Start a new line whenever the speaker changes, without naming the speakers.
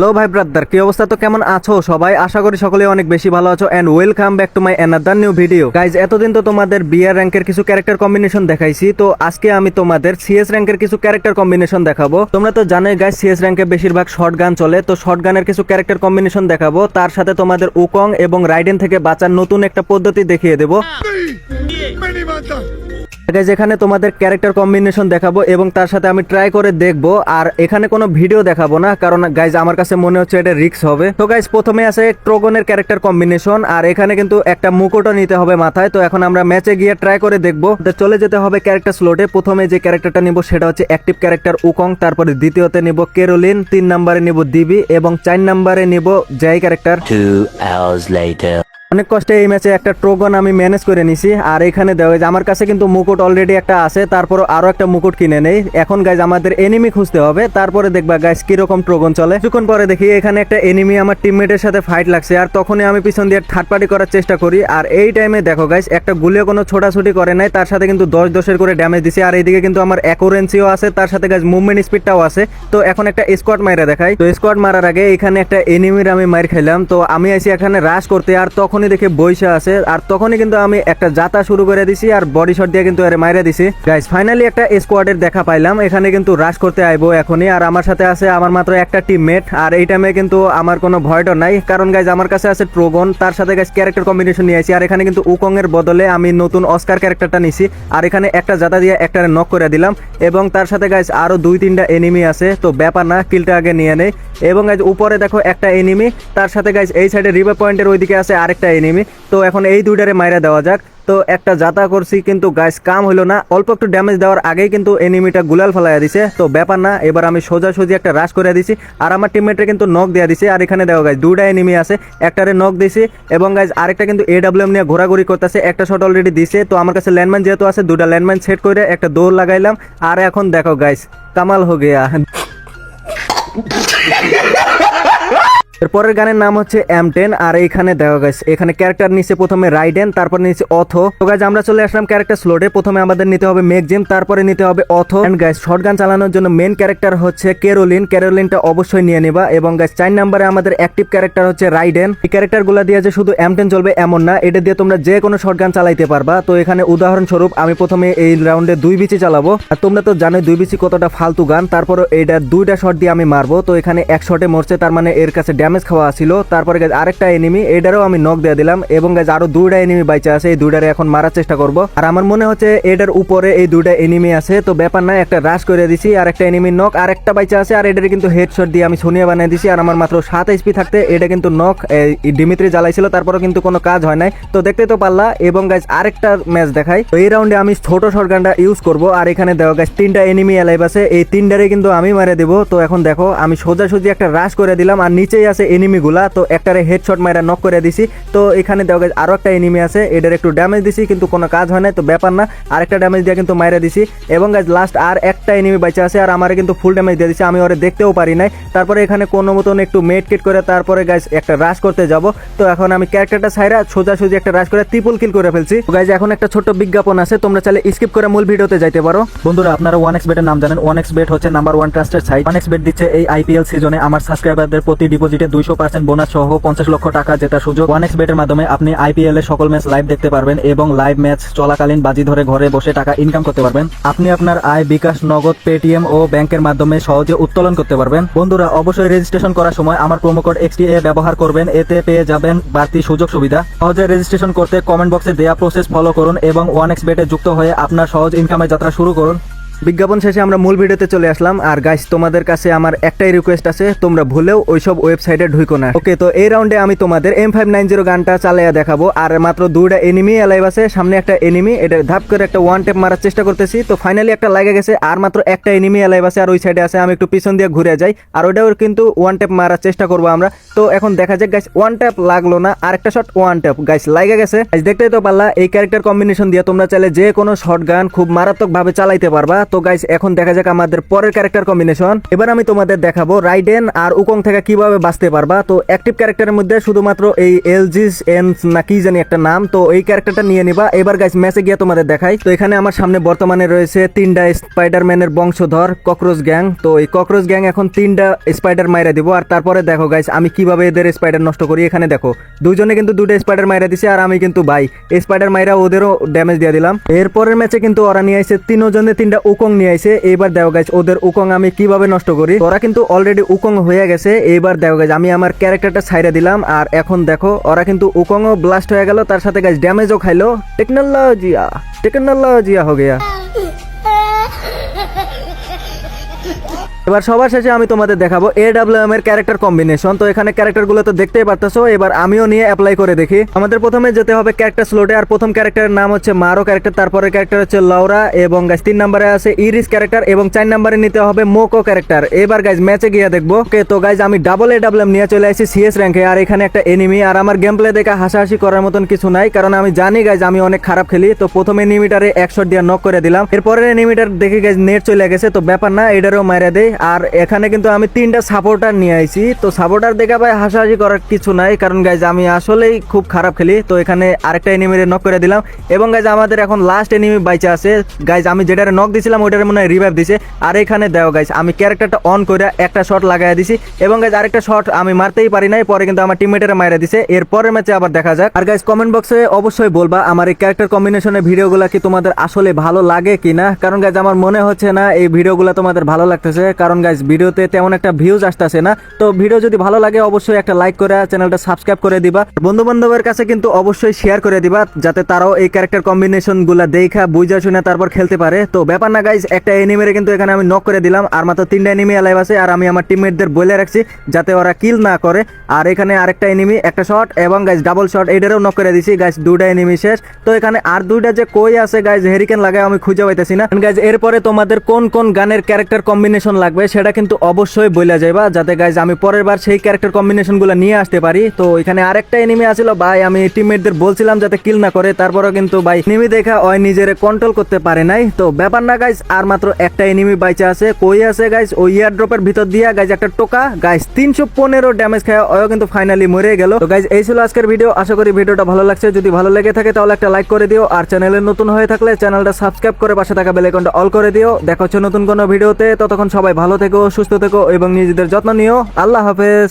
Hello ভাই brother কি অবস্থা তো কেমন আছো সবাই আশা করি সকলে অনেক বেশি ভালো আছো and welcome back to my another new video guys এতদিন তো তোমাদের বিয়ার র্যাঙ্কের কিছু ক্যারেক্টার কম্বিনেশন দেখাইছি তো আজকে আমি তোমাদের সিএস র্যাঙ্কের কিছু ক্যারেক্টার কম্বিনেশন দেখাবো তোমরা তো জানোই গাইজ সিএস র্যাঙ্কে বেশিরভাগ শর্ট গান চলে তো শর্ট গানের কিছু ক্যারেক্টার কম্বিনেশন দেখাবো তার সাথে তোমাদের উকং এবং রাইডেন থেকে বাঁচার নতুন একটা পদ্ধতি দেখিয়ে দেবো এটা যেখানে তোমাদের ক্যারেক্টার কম্বিনেশন দেখাবো এবং তার সাথে আমি ট্রাই করে দেখব, আর এখানে কোনো ভিডিও দেখাবো না, কারণ গাইজ আমার কাছে মনে হচ্ছে এটা রিক্স হবে। তো গাইজ প্রথমে আছে ট্রোগনের ক্যারেক্টার কম্বিনেশন আর এখানে কিন্তু একটা মুকুটও নিতে হবে মাথায়, তো এখন আমরা ম্যাচে গিয়ে ট্রাই করে দেখব। চলে যেতে হবে ক্যারেক্টার স্লোটে প্রথমে যে ক্যারেক্টারটা নিব সেটা হচ্ছে অ্যাক্টিভ ক্যারেক্টার উকং তারপরে দ্বিতীয়তে নিব কেরোলিন তিন নাম্বারে নিব দিবি এবং চার নাম্বারে নিব জয় ক্যারেক্টার অনেক কষ্টে এই ম্যাচে একটা ট্রোগন আমি ম্যানেজ করে নিছি। আর এখানে দেওয়া যে আমার কাছে কিন্তু মুকুট অলরেডি একটা আছে তারপর আরও একটা মুকুট কিনে নেই। এখন গাইজ আমাদের এনিমি খুঁজতে হবে। তারপরে দেখবা গাইজ কীরকম ট্রোগন চলে। কিছুক্ষণ পরে দেখি এখানে একটা এনিমি আমার টিমমেটের সাথে ফাইট লাগছে। আর তখনই আমি পিছন দিয়ে থার্ড পার্টি করার চেষ্টা করি। আর এই টাইমে দেখো গাইজ একটা গুলিও কোনো ছোটাছুটি করে নাই। তার সাথে কিন্তু দশ দশের করে ড্যামেজ দিছে। আর এইদিকে কিন্তু আমার অ্যাকোরেন্সিও আছে। তার সাথে গাইজ মুভমেন্ট স্পিডটাও আছে। তো এখন একটা স্কোয়াড মাইরা দেখাই। তো স্কোয়াড মারার আগে এখানে একটা এনিমির আমি মার খেলাম তো আমি আইসি এখানে রাশ করতে। আর তখনই দেখে বইসা আছে, আর তখনই কিন্তু আমি একটা যাতা শুরু করে দিছি আর বডি শট দিয়ে কিন্তু আরে মাইরা দিছি। গাইজ ফাইনালি একটা স্কোয়াডের দেখা পাইলাম, এখানে কিন্তু রাশ করতে আইবো এখনই, আর আমার সাথে আছে আমার মাত্র একটা টিমমেট আর এই টাইমে কিন্তু আমার কোনো ভয়ডর নাই, কারণ গাইজ আমার কাছে আছে ট্রোগন তার সাথে গাইজ ক্যারেক্টার কম্বিনেশন নিয়ে আইছি, আর এখানে কিন্তু উকং এর বদলে আমি নতুন অস্কার ক্যারেক্টারটা নিছি, আর এখানে একটা যাতা দিয়ে একটা নক করে দিলাম, এবং তার সাথে গাইজ আরও দুই তিনটা এনিমি আছে, তো ব্যাপার না কিলটা আগে নিয়ে নেই, এবং গাইজ উপরে দেখো একটা এনিমি তার সাথে গাইজ এই সাইডে রিভার পয়েন্টের ওইদিকে আছে, আরেকটা এনিমি তো এখন এই দুইটারে মাইরা দেওয়া যাক। তো একটা যাতা করছি, কিন্তু গাইস কাম হইল না। অল্প একটু ড্যামেজ দেওয়ার আগেই কিন্তু এনিমিটা গুলাল ফেলাইয়া দিছে। তো ব্যাপার না, এবার আমি সোজা সোজি একটা রাশ করে দিছি। আর আমার টিমমেটে কিন্তু নক দেওয়া দিছে। আর এখানে দেখো গাইজ দুইটা এনিমি আছে। একটারে নক দিছি এবং গাইজ আরেকটা কিন্তু এডাব্লিউএম নিয়ে ঘোরাঘুরি করতেছে। একটা শট অলরেডি দিছে। তো আমার কাছে ল্যান্ডম্যান যেহেতু আছে দুটা ল্যান্ডম্যান সেট করে একটা দৌড় লাগাইলাম। আর এখন দেখো গাইস কামাল হো গেয়া। এরপরের গানের নাম হচ্ছে এম টেন আর এইখানে দেখো গাইস এখানে ক্যারেক্টার নিচে প্রথমে রাইডেন তারপর নিচে অথ তো গাইজ আমরা চলে আসলাম ক্যারেক্টার স্লোডে প্রথমে আমাদের নিতে হবে মেকজিম তারপরে নিতে হবে অথ এন্ড গাইস শর্ট গান চালানোর জন্য মেন ক্যারেক্টার হচ্ছে কেরোলিন কেরোলিনটা অবশ্যই নিয়ে নেবা। এবং গাইস চার নাম্বারে আমাদের অ্যাক্টিভ ক্যারেক্টার হচ্ছে রাইডেন এই ক্যারেক্টারগুলা দিয়ে যে শুধু এম টেন চলবে এমন না, এটা দিয়ে তোমরা যে কোনো শর্ট গান চালাইতে পারবা। তো এখানে উদাহরণস্বরূপ, আমি প্রথমে এই রাউন্ডে দুই বিচি চালাবো। আর তোমরা তো জানোই, দুই বিচি কতটা ফালতু গান। তারপরে এটা দুইটা শট দিয়ে আমি মারবো। তো এখানে এক শটে মরছে, তার মানে এর কাছে ড্যামেজ খাওয়া ছিল। তারপরে গাইজ আরেকটা এনিমি এটারও আমি নক দিয়ে দিলাম এবং গাইজ আরও দুইটা এনিমি বাইচে আছে, এই দুইটারে এখন মারার চেষ্টা করব। আর আমার মনে হচ্ছে এটার উপরে এই দুইটা এনিমি আছে, তো ব্যাপার না একটা রাশ করে দিছি, আর একটা এনিমি নক আর একটা বাইচে আছে, আর এটারে কিন্তু হেডশট দিয়ে আমি সোনিয়া বানিয়ে দিছি, আর আমার মাত্র সাত এইচপি থাকতে, এটা কিন্তু নক ডিমিত্রি জ্বালাইছিল, তারপরেও কিন্তু কোনো কাজ হয় নাই। তো দেখতে তো পারলা, এবং গাইজ আরেকটা ম্যাচ দেখাই। তো এই রাউন্ডে আমি ছোট শটগানটা ইউজ করব, আর এখানে দেখো গাইজ তিনটা এনিমি অ্যালাইভ আছে, এই তিনটারে কিন্তু আমি মারে দেবো। তো এখন দেখো, আমি সোজাসুজি একটা রাশ করে দিলাম, আর নিচেই আছে এনিমি গুলা তো একটারে হেডশট মাইরা নক করে দিছি। তো এখানে দেখো guys, আরও একটা এনিমি আছে এটার একটু ড্যামেজ দিছি কিন্তু কোনো কাজ হয় না তো ব্যাপার না। আরেকটা ড্যামেজ দিয়ে কিন্তু মাইরা দিছি। এবং গাইজ লাস্ট আর একটা এনিমি বাইচা আছে আর আমারে কিন্তু ফুল ড্যামেজ দিয়ে দিছে আমি ওরে দেখতেও পারি নাই। তারপরে এখানে কোনো মতন একটু মেড কিট করে তারপরে গাইজ একটা রাশ করতে যাব। তো এখন আমি ক্যারেক্টারটা ছাইরা সোজাসুজি একটা রাশ করে ত্রিপুল কিল করে ফেলছি। গাইজ এখন একটা ছোট্ট বিজ্ঞাপন আছে তোমরা চাইলে স্কিপ করে মূল ভিডিওতে যাইতে পারো। বন্ধুরা আপনারা ওয়ান এক্স বেটের নাম জানেন ওয়ান এক্স বেট হচ্ছে number one trusted site one X bet দিচ্ছে এই আইপিএল সিজনে আমার সাবস্ক্রাইবারদের প্রতি ডিপোজিটে দুইশো পার্সেন্ট বোনাস সহ পঞ্চাশ লক্ষ টাকা জেতার সুযোগ। ওয়ান এক্স বেটের মাধ্যমে আপনি আইপিএল এর সকল ম্যাচ লাইভ দেখতে পারবেন এবং লাইভ ম্যাচ চলাকালীন বাজি ধরে ঘরে বসে টাকা ইনকাম করতে পারবেন। আপনি আপনার আয়, বিকাশ, নগদ পেটিএম ও ব্যাংকের মাধ্যমে সহজে উত্তোলন করতে পারবেন। বন্ধুরা, অবশ্যই রেজিস্ট্রেশন করার সময় আমার কোড এক্সটিএ ব্যবহার করবেন। এতে পেয়ে যাবেন বাড়তি সুযোগ সুবিধা। সহজে রেজিস্ট্রেশন করতে কমেন্ট বক্সে দেয়া প্রসেস ফলো করুন এবং ওয়ান এক্স বেটে যুক্ত হয়ে আপনার সহজ ইনকামের যাত্রা শুরু করুন। বিজ্ঞাপন শেষে আমরা মূল ভিডিওতে চলে আসলাম। আর গাইস তোমাদের কাছে আমার একটাই রিকোয়েস্ট আছে, তোমরা ভুলেও ওইসব ওয়েবসাইটে ঢুকো না। ওকে তো এই রাউন্ডে আমি তোমাদের এম ফাইভ নাইন জিরো গানটা চালাইয়া দেখাবো। আর মাত্র দুইটা এনিমি অ্যালাইভ আছে, সামনে একটা এনিমি এটা ধাপ করে একটা ওয়ান টেপ মারার চেষ্টা করতেছি। তো ফাইনালি একটা লাগে গেছে, আর মাত্র একটা এনিমি অ্যালাইভ আছে, আর ওই সাইডে আছে, আমি একটু পিছন দিয়ে ঘুরে যাই। আর ওটাও কিন্তু ওয়ান টেপ মারার চেষ্টা করব আমরা। তো এখন দেখা যাক গাইস ওয়ান ট্যাপ লাগল না, আর একটা শট ওয়ান ট্যাপ গাইস লাগে গেছে। দেখতেই তো পারলা, এই ক্যারেক্টার কম্বিনেশন দিয়ে তোমরা চাইলে যে কোনো শর্ট গান খুব মারাত্মক ভাবে চালাইতে পারবা। তো গাইস এখন দেখা যাক আমাদের পরের ক্যারেক্টার কম্বিনেশন এবার আমি তোমাদের দেখাবো রাইডেন আর উকং থেকে কীভাবে বাঁচতে পারবা। তো অ্যাক্টিভ ক্যারেক্টারের মধ্যে শুধুমাত্র এই এলজিস এনস না কি জানি একটা নাম। তো এই ক্যারেক্টারটা নিয়ে নিবা। এবার গাইস ম্যাচে গিয়ে তোমাদের দেখাই। তো এখানে আমার সামনে বর্তমানে রয়েছে তিনটা স্পাইডারম্যানের বংশধর ককরোচ গ্যাং তো এই ককরোচ গ্যাং এখন তিনটা স্পাইডার মাইরা দিব। আর তারপরে দেখো গাইস আমি কীভাবে এদের স্পাইডার নষ্ট করি। এখানে দেখো দুজনে কিন্তু দুটো স্পাইডার মাইরা দিছে আর আমি কিন্তু ভাই। স্পাইডার মাইরা ওদেরও ড্যামেজ দিয়ে দিলাম। এরপরের ম্যাচে কিন্তু ওরা নিয়ে আসছে তিনজনে তিনটা নিয়ে আইছে, এইবার দেও গাইজ ওদের উকং আমি কীভাবে নষ্ট করি? ওরা কিন্তু অলরেডি উকং হয়ে গেছে, এইবার দেও গাইজ আমি আমার ক্যারেক্টারটা ছাইরা দিলাম, আর এখন দেখো, ওরা কিন্তু উকংও ব্লাস্ট হয়ে গেল, তার সাথে গাইজ ড্যামেজও খাইলো। টেকনোলজিয়া টেকনোলজিয়া হয়ে গিয়া। এবার সবার শেষে আমি তোমাদের দেখাবো এ ডাব্লিউএম এর ক্যারেক্টার কম্বিনেশন তো এখানে ক্যারেক্টারগুলো তো দেখতেই পারতেছো, এবার আমিও নিয়ে অ্যাপ্লাই করে দেখি। আমাদের প্রথমে যেতে হবে ক্যারেক্টার স্লোটে আর প্রথম ক্যারেক্টারের নাম হচ্ছে মারো ক্যারেক্টার তারপরে ক্যারেক্টার হচ্ছে লাউরা, এবং গাইজ তিন নম্বরে আছে ইরিস ক্যারেক্টার এবং চার নম্বরে নিতে হবে মোকো ক্যারেক্টার এবার গাইজ ম্যাচে গিয়ে দেখব। ওকে, তো গাইজ আমি ডাবল এ ডাব্লিউএম নিয়ে চলে আসি সিএস র্যাঙ্কে আর এখানে একটা এনিমি আর আমার গেম প্লে দেখে হাসাহাসি করার মতন কিছু নাই, কারণ আমি জানি গাইজ আমি অনেক খারাপ খেলি। তো প্রথম এনিমিটারে একশো দিয়ে নক করে দিলাম। এরপরে এনিমিটার দেখে গাইজ নেট চলে গেছে। তো ব্যাপার না এটারও মারা দেয় আর এখানে কিন্তু আমি তিনটা সাপোর্টার নিয়ে আইছি। তো সাপোর্টার দেখে ভাই হাসাহাসি করার কিছু নাই, কারণ গাইজ আমি আসলেই খুব খারাপ খেলি। তো এখানে আরেকটা এনিমিরে নক করে দিলাম। এবং গাইজ আমাদের এখন লাস্ট এনিমি বাইচে আছে। গাইজ আমি যেটারে নক দিছিলাম, ওইটারে মনে হয় রিভাইভ দিছে। আর এখানে দেও গাইজ আমি ক্যারেক্টারটা অন করে একটা শট লাগাই দিছি। এবং গাইজ আরেকটা শট আমি মারতেই পারি নাই, পরে কিন্তু আমার টিমমেটেরা মাইরা দিছে। এর পরের ম্যাচে আবার দেখা যাক। আর গাইজ কমেন্ট বক্সে অবশ্যই বলবা, আমার এই ক্যারেক্টার কম্বিনেশনের ভিডিওগুলো কি তোমাদের আসলে ভালো লাগে কিনা? কারণ গাইজ আমার মনে হচ্ছে না, এই ভিডিওগুলো তোমাদের ভালো লাগতেছে। কারণ গাইজ ভিডিওতে তেমন একটা ভিউজ আসতেছে না। তো ভিডিও যদি ভালো লাগে, অবশ্যই একটা লাইক করে চ্যানেলটা সাবস্ক্রাইব করে দিবা। বন্ধু বান্ধবের কাছে কিন্তু অবশ্যই শেয়ার করে দিবা, যাতে তারাও এই ক্যারেক্টার কম্বিনেশনগুলা দেখা, বুঝা শুনে তারপর খেলতে পারে। তো ব্যাপার না গাইজ একটা এনিমেরে কিন্তু এখানে আমি নক করে দিলাম, আর মাত্র তিনটা এনিমি অ্যালাইভ আছে, আর আমি আমার টিমমেটদের বলে রাখছি, যাতে ওরা কিল না করে। আর এখানে আরেকটা এনিমি একটা শট এবং গাইজ ডাবল শট এটারও নক করে দিছি। গাইজ দুটা এনিমি শেষ। তো এখানে আর দুইটা যে কই আছে গাইজ হেরিকেন লাগায় আমি খুঁজে পাইতেছি না। গাইজ এরপরে তোমাদের কোন কোন গানের ক্যারেক্টার কম্বিনেশন লাগবে, সেটা কিন্তু অবশ্যই বইলা যাইবা। যাতে গাইজ আমি পরের বার সেই ক্যারেক্টার কম্বিনেশনগুলো নিয়ে আসতে পারি। তো এখানে আরেকটা এনিমি আছিল, ভাই, আমি টিমমেটদের বলছিলাম যাতে কিল না করে, তারপরেও কিন্তু ভাই এনিমি দেখা ওই নিজেরে কন্ট্রোল করতে পারে নাই। তো ব্যাপার না গাইজ আর মাত্র একটা এনিমি বাইচা আছে। কই আছে গাইজ ওই ইয়ার ড্রপের ভিতর দিয়া গাইজ একটা টোকা। গাইজ তিনশো পনেরো ড্যামেজ খায় ওও কিন্তু ফাইনালি মরে গেল। তো গাইজ এই ছিল আজকের ভিডিও আশা করি ভিডিওটা ভালো লাগছে। যদি ভালো লেগে থাকে, তাহলে একটা লাইক করে দিও। আর চ্যানেলে নতুন হয়ে থাকলে চ্যানেলটা সাবস্ক্রাইব করে পাশে থাকা বেলাইকনটা অল করে দিও। দেখা হচ্ছে নতুন কোনো ভিডিওতে ততক্ষণ সবাই ভালো থেকো সুস্থ থেকো এবং নিজেদের যত্ন নিও। আল্লাহ হাফেজ।